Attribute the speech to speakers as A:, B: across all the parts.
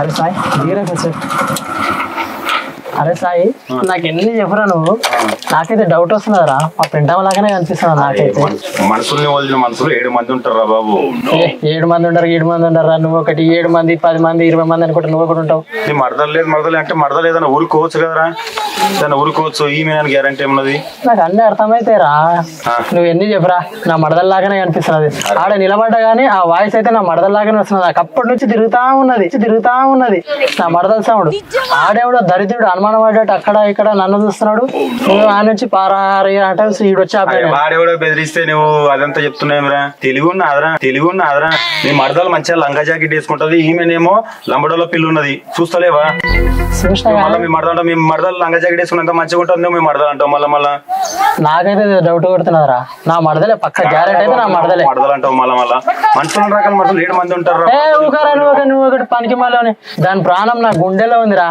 A: అరే సాయి దిగరా కొంచెం అరే సాయి నాకు ఎన్ని చెప్పరా నువ్వు? నాకైతే డౌట్ వస్తున్నదిరా మా పెంటమ్మ లాగానే కనిపిస్తున్నా నాకైతే.
B: మనుషుల్ని వదిలిన మనుషులు ఏడు మంది ఉంటారా బాబు.
A: ఏడు మంది ఉండరు ఏడు మంది ఉండరు నువ్వు ఒకటి ఏడు మంది పది మంది ఇరవై మంది అనుకుంటా నువ్వు ఒకటి ఉంటావు.
B: నీ మరదలు లేదు మరదలు అంటే మరదలు ఏదైనా ఊరుకోవచ్చు కదరా? ఏదైనా ఊరుకోవచ్చు ఈమె గ్యారంటీ ఏమున్నది
A: నాకు అన్ని అర్థమైతాయిరా.
B: ఆ.
A: నువ్వు ఎన్ని చెప్పరా? నా మడదల్లాగానే కనిపిస్తున్నది. ఆడ నిలబడ్డా గానీ ఆ వాయిస్ అయితే నా మడదల్లాగానే వస్తున్నది. నాకు అప్పటి నుంచి తిరుగుతా ఉన్నది తిరుగుతా ఉన్నది. నా మడదల సౌండ్. ఆడేవాడో దరిద్రుడు అనుమానం పడ్డట్టు అక్కడ ఇక్కడ నన్ను చూస్తున్నాడు. నువ్వు ఆ నుంచి పారారి అంటే ఈడు వచ్చి
B: అరే
A: ఆపాడు
B: వాడెవడో బెదిరిస్తే నువ్వు అదంతా చెప్తున్నావురా తెలివి ఉన్నదిరా తెలివి ఉన్నదిరా నీ మరదలు మంచిగా లంగా జాకెట్ వేసుకుంటది ఈమెనేమో లంబడోలో పిల్లు ఉన్నది. చూస్తలేవా? మళ్ళీ మీ మరదలు మీ మరదలు లంగా జాకెట్ వేసుకున్నంత మంచిగా ఉంటుంది మీ మరదలు అంటావు మళ్ళీ మళ్ళా.
A: నాకైతే డౌట్ కొడుతున్నదిరా. నా మడదలే పక్క గ్యారెంటీ అయితే నా మడదలే
B: మరదలు. అంటావు మళ్ళా మళ్ళా. మనుషుల రకాల మరదలు ఏడు మంది ఉంటారు
A: నువ్వు ఒకటి పనికి మళ్ళీ దాని ప్రాణం నా గుండెలో ఉందిరా.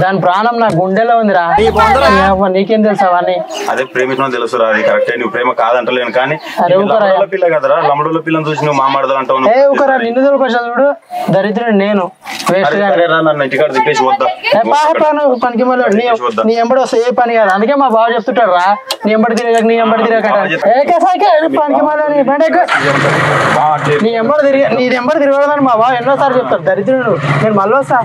A: దాని ప్రాణం నా గుండెలో ఉందిరా. నీకేం తెలుసా అవన్నీ?
B: అదే ప్రేమించడం తెలుసురా అది కరెక్టే నువ్వు ప్రేమ కాదంటలేను కానీ పిల్ల కదరా లంబడోళ్ళ పిల్లని చూసి నువ్వు మా మరదలు అంటావు
A: ఏ. ఊకరా నిన్ను దొరికొచ్చా చూడు. దరిద్రుడు నేను. పనికి నీ ఎంబడి వస్తే ఏ పని కాదు. అందుకే మా బావ చెప్తుంటాడు రా నీ ఎంబడి తిరగక నీ ఎంబడి తిరగక పనికి నీ ఎంబడి తిరిగి నీ ఎంబడి తిరగదని మా బావ ఎన్నోసార్లు చెప్తాడు. దరిద్రుడు నేను మళ్ళీ వస్తా.